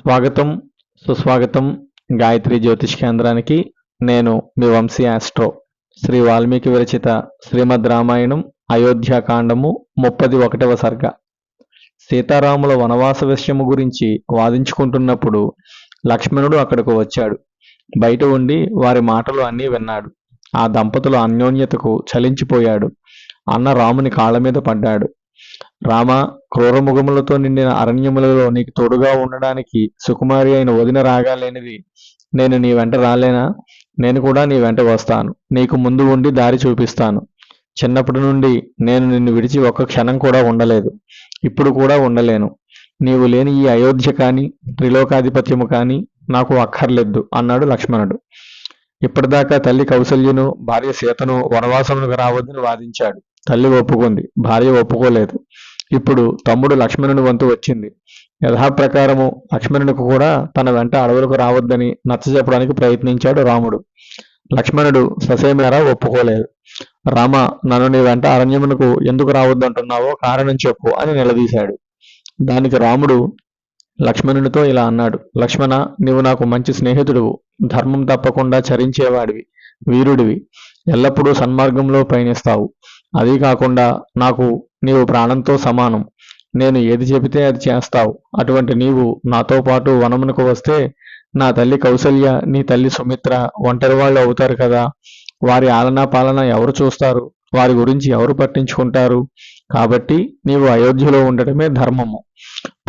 స్వాగతం సుస్వాగతం గాయత్రి జ్యోతిష్ కేంద్రానికి. నేను మీ వంశీ ఆస్ట్రో. శ్రీ వాల్మీకి విరచిత శ్రీమద్ రామాయణం అయోధ్యాకాండము ముప్పది ఒకటవ సర్గ. సీతారాముల వనవాస విషయము గురించి వాదించుకుంటున్నప్పుడు లక్ష్మణుడు అక్కడకు వచ్చాడు. బయట ఉండి వారి మాటలు అన్నీ విన్నాడు. ఆ దంపతుల అన్యోన్యతకు చలించిపోయాడు. అన్న రాముని కాళ్ళ మీద పడ్డాడు. రామ క్రూరముఖములతో నిండిన అరణ్యములలో నీకు తోడుగా ఉండడానికి సుకుమారి అయిన వదిన రాగాలేనిది నేను నీ వెంట రాలేనా? నేను కూడా నీ వెంట వస్తాను. నీకు ముందు ఉండి దారి చూపిస్తాను. చిన్నప్పటి నుండి నేను నిన్ను విడిచి ఒక్క క్షణం కూడా ఉండలేదు. ఇప్పుడు కూడా ఉండలేను. నీవు లేని ఈ అయోధ్య కానీ త్రిలోకాధిపత్యము కానీ నాకు అక్కర్లేదు అన్నాడు లక్ష్మణుడు. ఇప్పటిదాకా తల్లి కౌసల్యను భార్య సీతను వనవాసములకు రావద్దని వాదించాడు. తల్లి ఒప్పుకుంది. భార్య ఒప్పుకోలేదు. ఇప్పుడు తమ్ముడు లక్ష్మణుని వంతు వచ్చింది. యథాప్రకారము లక్ష్మణునికి కూడా తన వెంట అడవులకు రావద్దని నచ్చజెప్పడానికి ప్రయత్నించాడు రాముడు. లక్ష్మణుడు ససేమేరా ఒప్పుకోలేదు. రామ నన్ను నీ వెంట అరణ్యమునకు ఎందుకు రావద్దంటున్నావో కారణం చెప్పు అని నిలదీశాడు. దానికి రాముడు లక్ష్మణునితో ఇలా అన్నాడు. లక్ష్మణ నీవు నాకు మంచి స్నేహితుడువు. ధర్మం తప్పకుండా చరించేవాడివి వీరుడివి. ఎల్లప్పుడూ సన్మార్గంలో పయనిస్తావు. అదీ కాకుండా నాకు నీవు ప్రాణంతో సమానం. నేను ఏది చెబితే అది చేస్తావు. అటువంటి నీవు నాతో పాటు వనమునకు వస్తే నా తల్లి కౌసల్య నీ తల్లి సుమిత్ర ఒంటరి వాళ్ళు అవుతారు కదా. వారి ఆలనా పాలన ఎవరు చూస్తారు? వారి గురించి ఎవరు పట్టించుకుంటారు? కాబట్టి నీవు అయోధ్యలో ఉండటమే ధర్మము.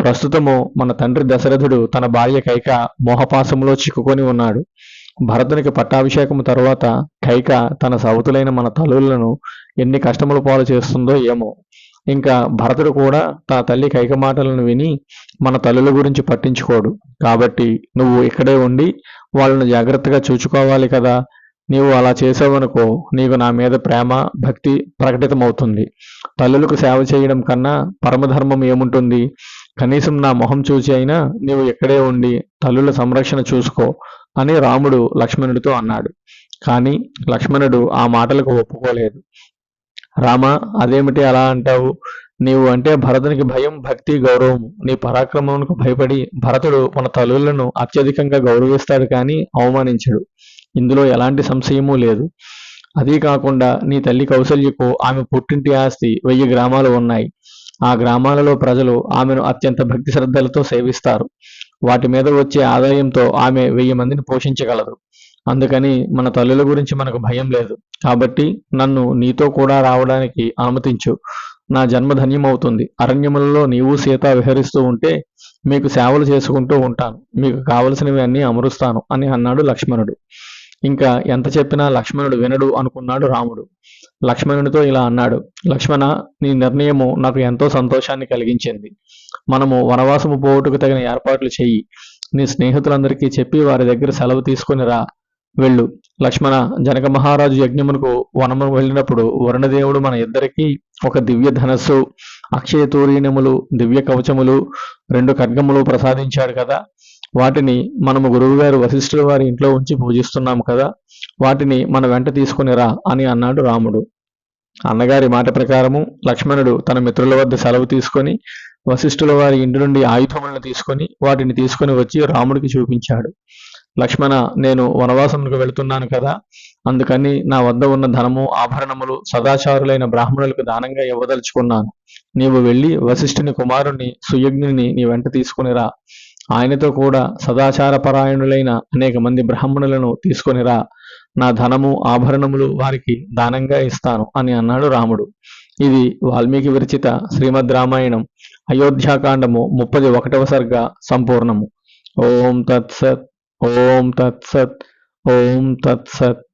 ప్రస్తుతము మన తండ్రి దశరథుడు తన భార్య కైక మోహపాసములో చిక్కుకొని ఉన్నాడు. భరతునికి పట్టాభిషేకము తరువాత కైక తన సవతులైన మన తల్లులను ఎన్ని కష్టములు పాలు చేస్తుందో ఏమో. ఇంకా భరతుడు కూడా తన తల్లి కైక మాటలను విని మన తల్లుల గురించి పట్టించుకోడు. కాబట్టి నువ్వు ఇక్కడే ఉండి వాళ్ళను జాగ్రత్తగా చూచుకోవాలి కదా. నీవు అలా చేసావనుకో నీకు నా మీద ప్రేమ భక్తి ప్రకటితమవుతుంది. తల్లులకు సేవ చేయడం కన్నా పరమధర్మం ఏముంటుంది? కనీసం నా మొహం చూచి అయినా నీవు ఇక్కడే ఉండి తల్లుల సంరక్షణ చూసుకో అని రాముడు లక్ష్మణుడితో అన్నాడు. కానీ లక్ష్మణుడు ఆ మాటలకు ఒప్పుకోలేదు. రామ అదేమిటి అలా అంటావు? నీవు అంటే భరతునికి భయం భక్తి గౌరవము. నీ పరాక్రమంకు భయపడి భరతుడు మన తల్లులను అత్యధికంగా గౌరవిస్తాడు కానీ అవమానించడు. ఇందులో ఎలాంటి సంశయమూ లేదు. అదీ కాకుండా నీ తల్లి కౌశల్యకు ఆమె పుట్టింటి ఆస్తి వెయ్యి గ్రామాలు ఉన్నాయి. ఆ గ్రామాలలో ప్రజలు ఆమెను అత్యంత భక్తి శ్రద్ధలతో సేవిస్తారు. వాటి మీద వచ్చే ఆదాయంతో ఆమె వెయ్యి మందిని పోషించగలదు. అందుకని మన తల్లుల గురించి మనకు భయం లేదు. కాబట్టి నన్ను నీతో కూడా రావడానికి అనుమతించు నా జన్మ ధన్యమవుతుంది. అరణ్యములలో నీవు సీత విహరిస్తూ ఉంటే మీకు సేవలు చేసుకుంటూ ఉంటాను. మీకు కావలసినవి అన్నీ అమరుస్తాను అని అన్నాడు లక్ష్మణుడు. ఇంకా ఎంత చెప్పినా లక్ష్మణుడు వినడు అనుకున్నాడు రాముడు. లక్ష్మణునితో ఇలా అన్నాడు లక్ష్మణ నీ నిర్ణయము నాకు ఎంతో సంతోషాన్ని కలిగించింది. మనము వనవాసము పోవుటకు తగిన ఏర్పాట్లు చెయ్యి. నీ స్నేహితులందరికీ చెప్పి వారి దగ్గర సెలవు తీసుకుని రా. వెళ్ళు. లక్ష్మణ జనక మహారాజు యజ్ఞమునకు వనము వెళ్ళినప్పుడు వరుణదేవుడు మన ఇద్దరికి ఒక దివ్య ధనస్సు అక్షయ తూరీనములు దివ్య కవచములు రెండు ఖడ్గములు ప్రసాదించాడు కదా. వాటిని మనము గురువుగారు వశిష్ఠుల వారి ఇంట్లో ఉంచి పూజిస్తున్నాము కదా వాటిని మన వెంట తీసుకుని రా అని అన్నాడు రాముడు. అన్నగారి మాట ప్రకారము లక్ష్మణుడు తన మిత్రుల వద్ద సెలవు తీసుకొని వశిష్ఠుల వారి ఇంటి నుండి ఆయుధములను తీసుకొని వాటిని తీసుకొని వచ్చి రాముడికి చూపించాడు. లక్ష్మణ నేను వనవాసములకు వెళుతున్నాను కదా అందుకని నా వద్ద ఉన్న ధనము ఆభరణములు సదాచారులైన బ్రాహ్మణులకు దానంగా ఇవ్వదలుచుకున్నాను. నీవు వెళ్ళి వశిష్ఠుని కుమారుణ్ణి సుయజ్ఞుని నీ వెంట తీసుకునిరా ఆయనతో కూడా సదాచార పరాయణులైన అనేక మంది బ్రాహ్మణులను తీసుకొనిరా నా ధనము ఆభరణములు వారికి దానంగా ఇస్తాను అని అన్నాడు రాముడు. ఇది వాల్మీకి విరచిత శ్రీమద్ రామాయణం. అయోధ్యాకాండము ముప్పది ఒకటవ సర్గ సంపూర్ణము. ఓం తత్సత్ ఓం తత్సత్ ఓం తత్సత్.